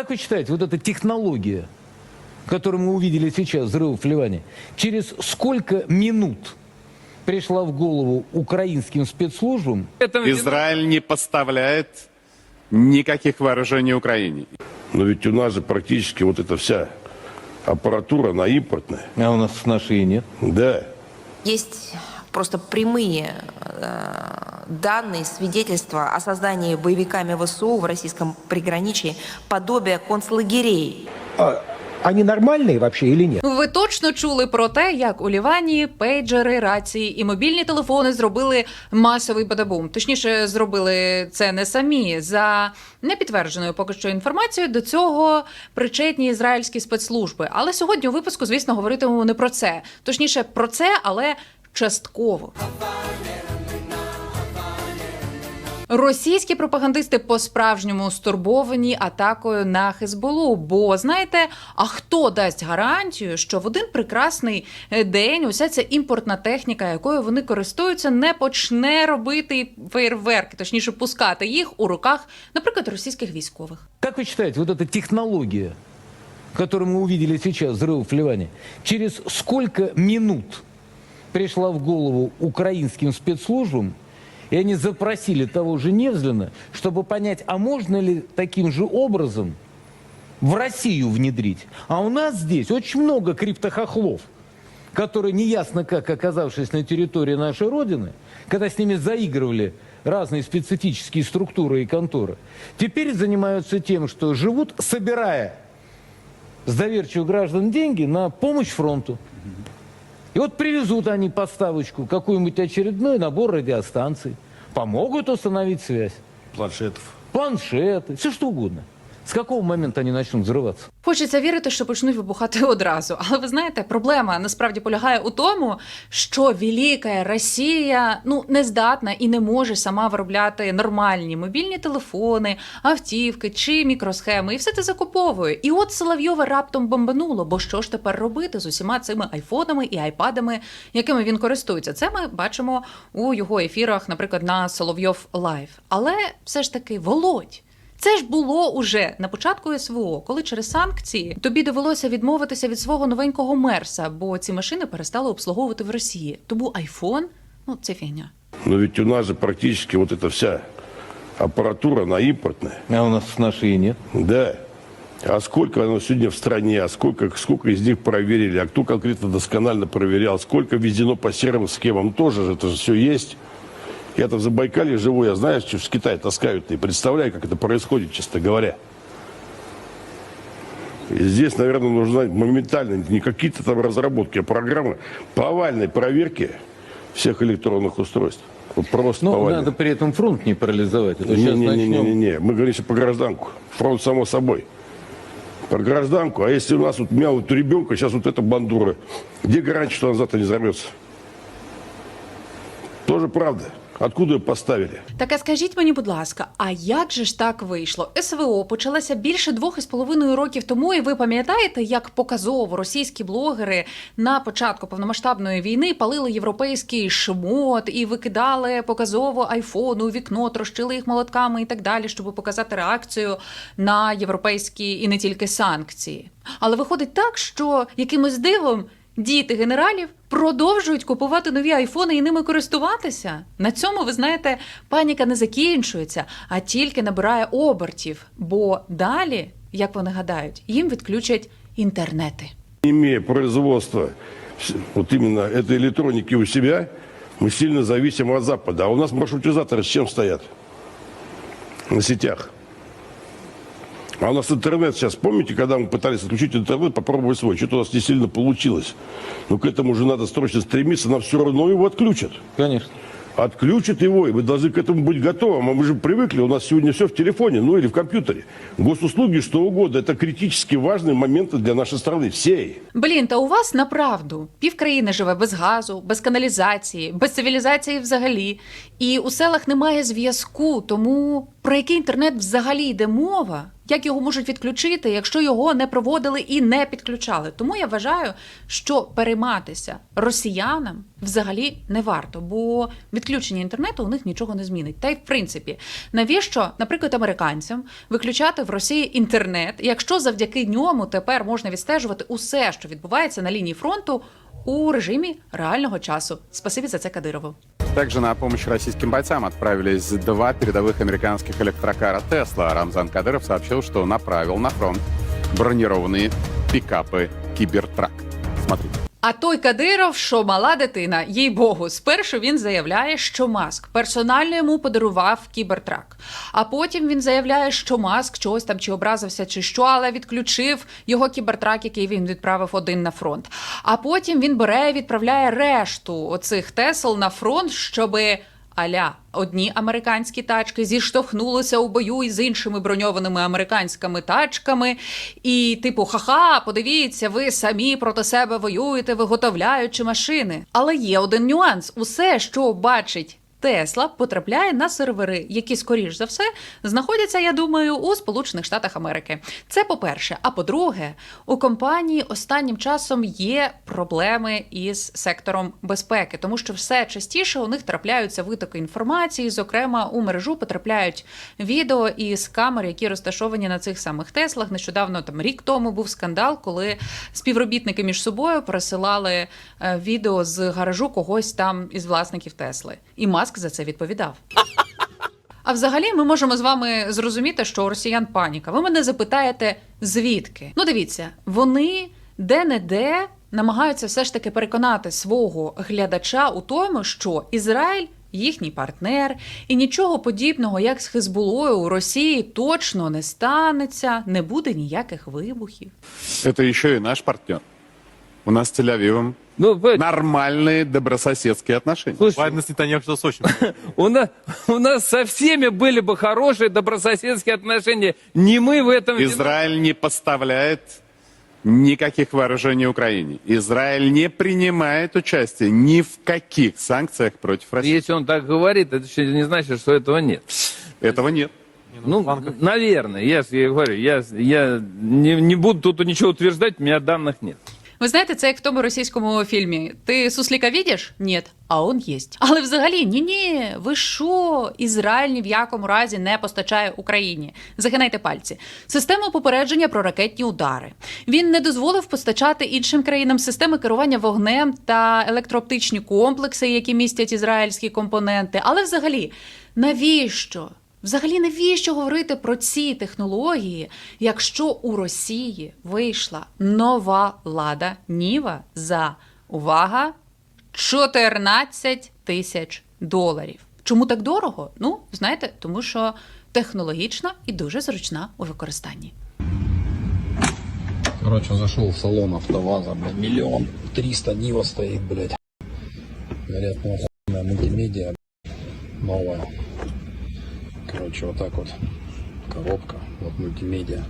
Как вы считаете, вот эта технология, которую мы увидели сейчас, взрыв в Ливане, через сколько минут пришла в голову украинским спецслужбам? Израиль не поставляет никаких вооружений Украине. Но ведь у нас же практически вот эта вся аппаратура, она импортная. А у нас наши и нет. Да. Есть просто прямые э, данные, свидетельства о создании боевиками ВСУ в российском приграничии подобия концлагерей. А, они нормальные вообще или нет? Ви точно чули про те, як у Лівані пейджери, рації і мобільні телефони зробили масовий бадабум. Точніше, зробили це не самі. За непідтвердженою поки що інформацією до цього причетні ізраїльські спецслужби. Але сьогодні у випуску, звісно, говоритимемо не про це. Точніше, про це, але частково. Російські пропагандисти по-справжньому стурбовані атакою на Хезболу. Бо знаєте, а хто дасть гарантію, що в один прекрасний е, день уся ця імпортна техніка, якою вони користуються, не почне робити фейерверки, точніше пускати їх у руках, наприклад, російських військових. Как вы считаете, вот эта технология, которую мы увидели сейчас, взрыв в Ливане, через сколько минут пришла в голову украинским спецслужбам, И они запросили того же Невзлина, чтобы понять, а можно ли таким же образом в Россию внедрить. А у нас здесь очень много криптохохлов, которые неясно как, оказавшись на территории нашей Родины, когда с ними заигрывали разные специфические структуры и конторы, теперь занимаются тем, что живут, собирая с доверчивых граждан деньги на помощь фронту. И вот привезут они подставочку, какую-нибудь очередной набор радиостанций, помогут установить связь, Планшетов. планшеты, все что угодно. С какого момента они начнут взрываться? Хочеться вірити, що почнуть вибухати одразу. Але ви знаєте, проблема насправді полягає у тому, що велика Росія ну не здатна і не може сама виробляти нормальні мобільні телефони, автівки чи мікросхеми, і все це закуповує. І от Соловйова раптом бомбануло. Бо що ж тепер робити з усіма цими айфонами і айпадами, якими він користується? Це ми бачимо у його ефірах, наприклад, на Соловйов Лайв. Але все ж таки, Володь. Це ж було уже на початку СВО, коли через санкції тобі довелося відмовитися від свого новенького мерса, бо ці машини перестали обслуговувати в Росії. Тому айфон, ну це фігня. Но ведь у нас же практически вот эта вся аппаратура, она импортная. А у нас наши и нет. Да. А сколько оно сегодня в стране, а сколько, сколько из них проверили, а кто конкретно досконально проверял, сколько введено по серым схемам, тоже же это же все есть. Я-то в Забайкале живу, я знаю, что с Китая таскают, и представляю, как это происходит, честно говоря. И здесь, наверное, нужна моментально не какие-то там разработки, а программы повальной проверки всех электронных устройств. Вот просто Но повальной. Ну, надо при этом фронт не парализовать. А то сейчас начнем. Не-не-не, мы говорим по гражданку. Фронт само собой. Про гражданку. А если у нас вот мял вот ребенка, сейчас вот эта бандура, где гарантия, что она завтра не взорвется? Тоже правда. Откуда ее поставили? Так а скажіть мені, будь ласка, а як же ж так вийшло? СВО почалася більше двох із половиною років тому, і ви пам'ятаєте, як показово російські блогери на початку повномасштабної війни палили європейський шмот і викидали показово айфони у вікно, трощили їх молотками і так далі, щоб показати реакцію на європейські і не тільки санкції. Але виходить так, що якимось дивом діти генералів продовжують купувати нові айфони і ними користуватися. На цьому, ви знаєте, паніка не закінчується, а тільки набирає обертів. Бо далі, як вони гадають, їм відключать інтернети. Имея производство с- вот именно этой электроники у себя, мы сильно зависим от Запада. А у нас маршрутизаторы с чем стоят? На сетях. А у нас интернет сейчас, помните, когда мы пытались отключить интернет, попробовать свой, что-то у нас не сильно получилось. Но к этому же надо срочно стремиться, нам все равно его отключат. Конечно. Отключат его, и вы должны к этому быть готовы. А Мы же привыкли, у нас сегодня все в телефоне, ну или в компьютере. Госуслуги, что угодно, это критически важные моменты для нашей страны, всей. Блін, та у вас направду півкраїни живе без газу, без каналізації, без цивілізації взагалі. І у селах немає зв'язку. Тому про який інтернет взагалі йде мова? Як його можуть відключити, якщо його не проводили і не підключали? Тому я вважаю, що перейматися росіянам взагалі не варто, бо відключення інтернету у них нічого не змінить. Та й в принципі, навіщо, наприклад, американцям виключати в Росії інтернет, якщо завдяки ньому тепер можна відстежувати усе, що відбувається на лінії фронту у режимі реального часу? Спасибі за це Кадирову. Также на помощь российским бойцам отправились два передовых американских электрокара Тесла. Рамзан Кадыров сообщил, что направил на фронт бронированные пикапы Кибертрак. Смотрите. А той Кадиров, що мала дитина, їй богу, спершу він заявляє, що Маск персонально йому подарував кібертрак. А потім він заявляє, що Маск чогось там чи образився, чи що, але відключив його кібертрак, який він відправив один на фронт. А потім він бере і відправляє решту оцих тесел на фронт, щоби. Аля одні американські тачки зіштовхнулися у бою із іншими броньованими американськими тачками. І, типу, ха-ха, подивіться, ви самі проти себе воюєте, виготовляючи машини. Але є один нюанс: усе, що бачить. Тесла потрапляє на сервери, які, скоріш за все, знаходяться, я думаю, у Сполучених Штатах Америки. Це по-перше. А по-друге, у компанії останнім часом є проблеми із сектором безпеки, тому що все частіше у них трапляються витоки інформації. Зокрема, у мережу потрапляють відео із камер, які розташовані на цих самих Теслах. Нещодавно там рік тому був скандал, коли співробітники між собою пересилали е, відео з гаражу когось там із власників Тесли. І Маск за це відповідав. А взагалі ми можемо з вами зрозуміти, що у росіян паніка. Ви мене запитаєте, звідки? Ну, дивіться, вони де-не-де намагаються все ж таки переконати свого глядача у тому, що Ізраїль. Їхній партнер, і нічого подібного, як з Хизбулою у Росії, точно не станеться, не буде ніяких вибухів. Это еще и наш партнер. У нас с Тель-Авивом Ну, понимаете, нормальные добрососедские отношения. слушай, Байден с Нетаньяху сейчас очень. у нас, у нас со всеми были бы хорошие добрососедские отношения. Не мы в этом виноваты. Израиль не поставляет никаких вооружений Украине. Израиль не принимает участие ни в каких санкциях против России. Если он так говорит, это еще не значит, что этого нет. Этого нет. Ну, наверное, я, же говорю, я, я не, не буду тут ничего утверждать, у меня данных нет. Ви знаєте, це як в тому російському фільмі. Ти сусліка видиш? Ні. А он єсть. Але взагалі, ні, ні, ви що? Ізраїль ні в якому разі не постачає Україні. Загинайте пальці. Систему попередження про ракетні удари. Він не дозволив постачати іншим країнам системи керування вогнем та електрооптичні комплекси, які містять ізраїльські компоненти. Але взагалі, навіщо? Взагалі, навіщо говорити про ці технології, якщо у Росії вийшла нова лада Ніва за увага 14 тисяч доларів? Чому так дорого? Ну, знаєте, тому що технологічна і дуже зручна у використанні. Короче, зашел в салон АвтоВАЗа, блядь, миллион триста Нива стоит, блядь. Говорят, ну охуенная мультимедиа. Короче, вот так вот коробка, вот мультимедиа.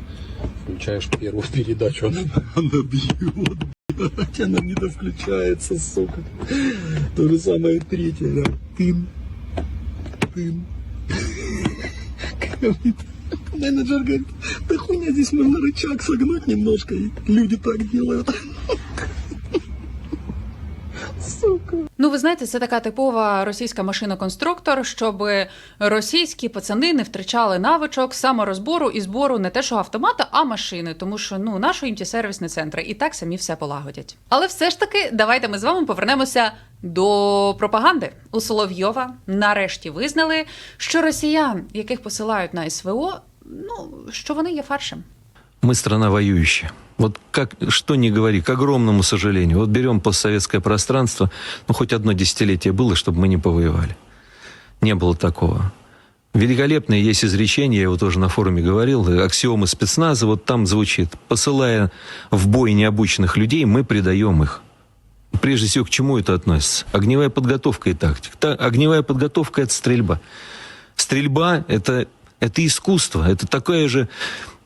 Включаешь первую передачу, она, она бьет, блядь, она не довключается, сука. То же самое третья, да. Тын, тын. Менеджер говорит, да хуйня, здесь можно рычаг согнуть немножко, и люди так делают. Ну, ви знаєте, це така типова російська машина-конструктор, щоб російські пацани не втрачали навичок саморозбору і збору не те, що автомата, а машини, тому що ну наші їм ті сервісні центри і так самі все полагодять. Але все ж таки, давайте ми з вами повернемося до пропаганди. У Соловйова нарешті визнали, що росіян, яких посилають на СВО, ну що вони є фаршем. Мы страна воюющая. Вот как, что не говори, к огромному сожалению. Вот берем постсоветское пространство, ну хоть одно десятилетие было, чтобы мы не повоевали. Не было такого. Великолепное есть изречение, я его тоже на форуме говорил, аксиомы спецназа, вот там звучит, посылая в бой необученных людей, мы предаем их. Прежде всего, к чему это относится? Огневая подготовка и тактика. Та- огневая подготовка – это стрельба. Стрельба – это, это искусство, это такое же...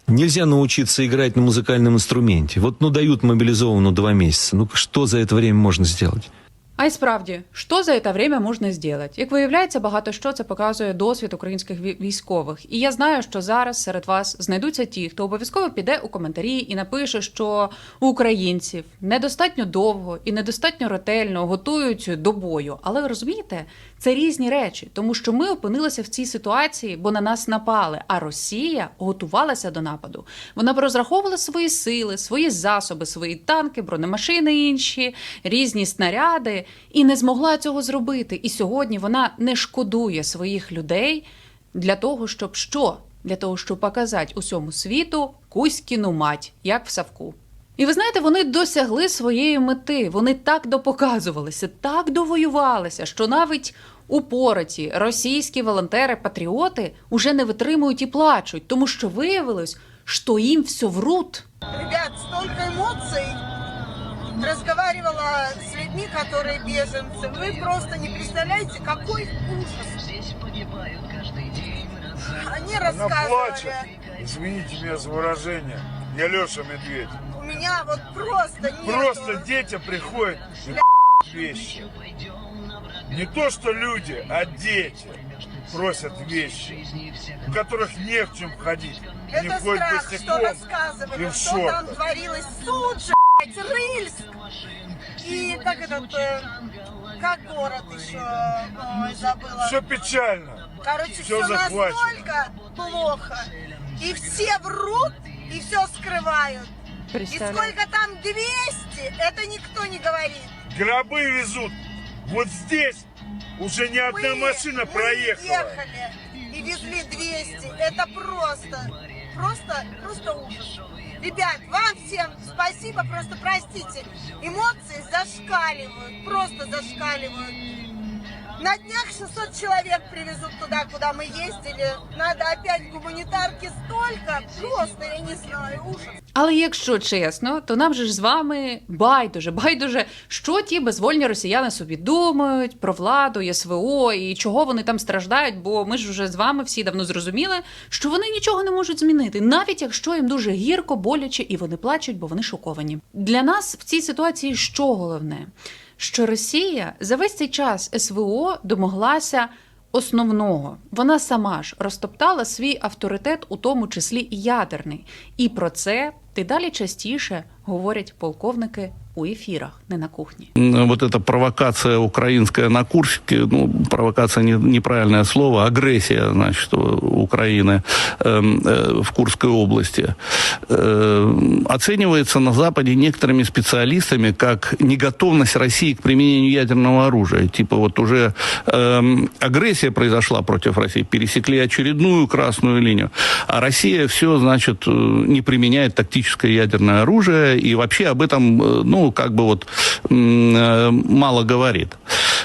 Нельзя научиться играть на музыкальном инструменте. Вот, ну, дают мобилизованную два месяца. Ну, что за это время можно сделать? А й справді, що за це время можна зробити? Як виявляється, багато що це показує досвід українських військових. І я знаю, що зараз серед вас знайдуться ті, хто обов'язково піде у коментарі і напише, що у українців недостатньо довго і недостатньо ретельно готують до бою. Але розумієте, це різні речі, тому що ми опинилися в цій ситуації, бо на нас напали. А Росія готувалася до нападу. Вона розраховувала свої сили, свої засоби, свої танки, бронемашини інші, різні снаряди, і не змогла цього зробити. І сьогодні вона не шкодує своїх людей для того, щоб що? Для того, щоб показати усьому світу Кузькіну мать, як в Савку. І ви знаєте, вони досягли своєї мети. Вони так допоказувалися, так довоювалися, що навіть упораті російські волонтери-патріоти уже не витримують і плачуть, тому що виявилось, що їм все врут. Ребят, столько эмоций. Разговаривала с людьми, которые беженцы. Вы просто не представляете, какой ужас. Они рассказывали. Извините меня за выражение. Я Леша Медведь. У меня вот просто нету. Просто детям приходят и вещи. Не то, что люди, а дети просят вещи, у которых не в чем ходить. Это ходят страх, что босиком рассказывали, и в что там творилось. Суджа, блядь, Рыльск. И как этот, э, как город еще, ой, забыла. Все печально. Короче, все захвачено. настолько плохо. И все врут, и все скрывают. И сколько там 200, это никто не говорит. Гробы везут. Вот здесь уже ни одна Мы- машина мы проехала. ехали и везли 200. Это просто, просто, просто ужас. Ребят, вам всем спасибо, просто простите. Эмоции зашкаливают, просто зашкаливают. На днях 600 человек привезут туда, куда мы ездили. Надо опять гуманитарки столько. Просто, я не знаю, ужас. Але якщо чесно, то нам же ж з вами байдуже, байдуже, що ті безвольні росіяни собі думають про владу, СВО і чого вони там страждають, бо ми ж вже з вами всі давно зрозуміли, що вони нічого не можуть змінити, навіть якщо їм дуже гірко, боляче, і вони плачуть, бо вони шоковані. Для нас в цій ситуації що головне? Що Росія за весь цей час СВО домоглася основного. Вона сама ж розтоптала свій авторитет, у тому числі і ядерний. І про це дедалі частіше говорять полковники у ефірах, не на кухні. вот эта провокация украинская на Курске, ну, провокация не, неправильное слово, агрессия, значит, Украины эм, э, в Курской области, э, оценивается на Западе некоторыми специалистами как неготовность России к применению ядерного оружия. Типа вот уже эм, агрессия произошла против России, пересекли очередную красную линию, а Россия все, значит, э, не применяет тактическое ядерное оружие и вообще об этом, э, ну, как бы вот м, э, мало говорит.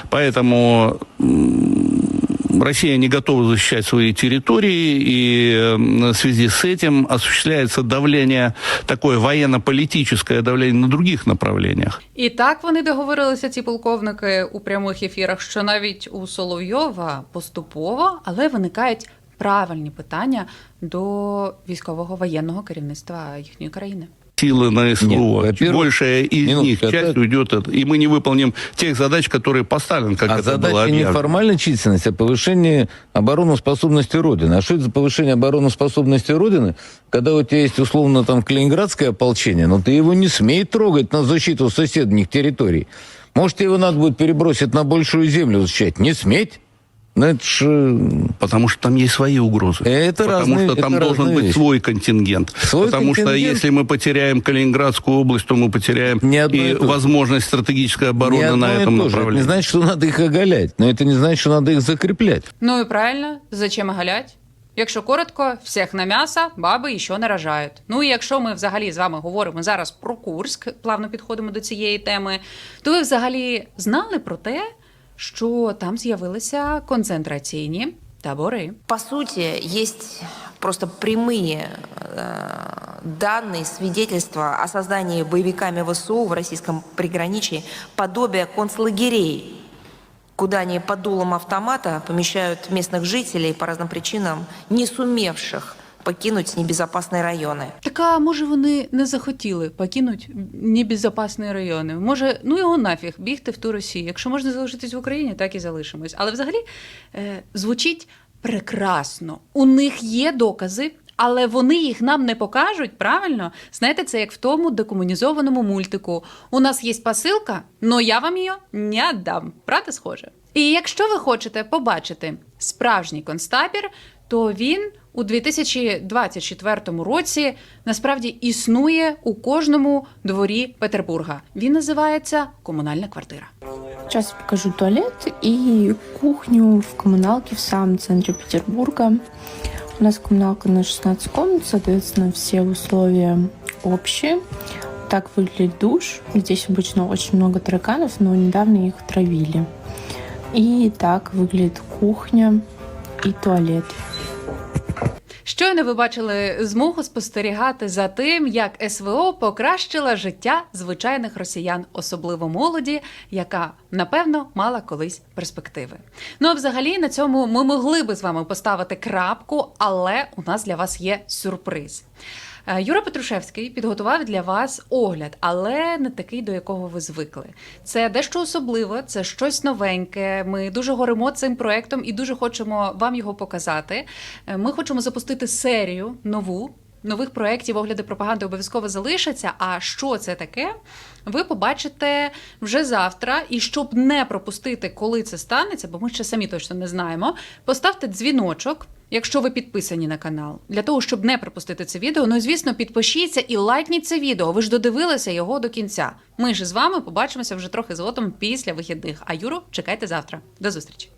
Поэтому м, Россия не готова защищать свои территории, и э, в связи с этим осуществляется давление, такое военно-политическое давление на других направлениях. І так вони договорилися, ці полковники у прямих ефірах, що навіть у Соловйова поступово, але виникають правильні питання до військового воєнного керівництва їхньої країни. Силы на СВО, Нет, большая из минутку, них, это- часть уйдет, от- и мы не выполним тех задач, которые поставлены, как а это было задача не объявлено. формальной численности, а повышение обороноспособности Родины. А что это за повышение обороноспособности Родины, когда у тебя есть условно там Калининградское ополчение, но ты его не смей трогать на защиту соседних территорий. Может, его надо будет перебросить на большую землю защищать? Не сметь. Ну, это ж... э, Потому что там есть свои угрозы. Это Потому разные- что там это должен разные быть вещи. свой контингент. Свой Потому что контингент? если мы потеряем Калининградскую область, то мы потеряем Не одно и и то же. возможность стратегической обороны не одно на и этом то же. Это направлении. не значит, что надо их оголять, но это не значит, что надо их закреплять. Ну і правильно, зачем галять? Якщо коротко, всіх на м'ясо баби ще не рожають. Ну і якщо ми взагалі з вами говоримо зараз про Курськ, плавно підходимо до цієї теми, то ви взагалі знали про те, що там з'явилися концентраційні табори. По сути, есть просто прямые э, данные, свидетельства о создании боевиками ВСУ в российском приграничии подобия концлагерей, куда они под дулом автомата помещают местных жителей по разным причинам, не сумевших покинуть небезопасные районы. Так а може вони не захотіли покинуть небезпечні райони? Може, ну його нафіг бігти в ту Росію. Якщо можна залишитись в Україні, так і залишимось. Але взагалі е, звучить прекрасно. У них є докази. Але вони їх нам не покажуть, правильно? Знаєте, це як в тому декомунізованому мультику. У нас є посилка, але я вам її не дам. Правда, схоже? І якщо ви хочете побачити справжній концтабір, то він у 2024 році насправді існує у кожному дворі Петербурга. Він називається комунальна квартира. Сейчас покажу туалет и кухню в коммуналке в самом центре Петербурга. У нас коммуналка на 16 комнат, соответственно, все условия общие. Так выглядит душ. Здесь обычно очень много тараканов, но недавно их травили. И так выглядит кухня и туалет. Щойно ви бачили змогу спостерігати за тим, як СВО покращила життя звичайних росіян, особливо молоді, яка напевно мала колись перспективи. Ну а взагалі на цьому ми могли би з вами поставити крапку, але у нас для вас є сюрприз. Е, Юра Петрушевський підготував для вас огляд, але не такий, до якого ви звикли. Це дещо особливе, це щось новеньке. Ми дуже горимо цим проектом і дуже хочемо вам його показати. Е, Ми хочемо запустити серію нову. Нових проєктів огляди пропаганди обов'язково залишаться. А що це таке? Ви побачите вже завтра. І щоб не пропустити, коли це станеться, бо ми ще самі точно не знаємо. Поставте дзвіночок, якщо ви підписані на канал, для того, щоб не пропустити це відео. Ну звісно, підпишіться і лайкніть це відео. Ви ж додивилися його до кінця. Ми ж з вами побачимося вже трохи згодом після вихідних. А Юру чекайте завтра. До зустрічі.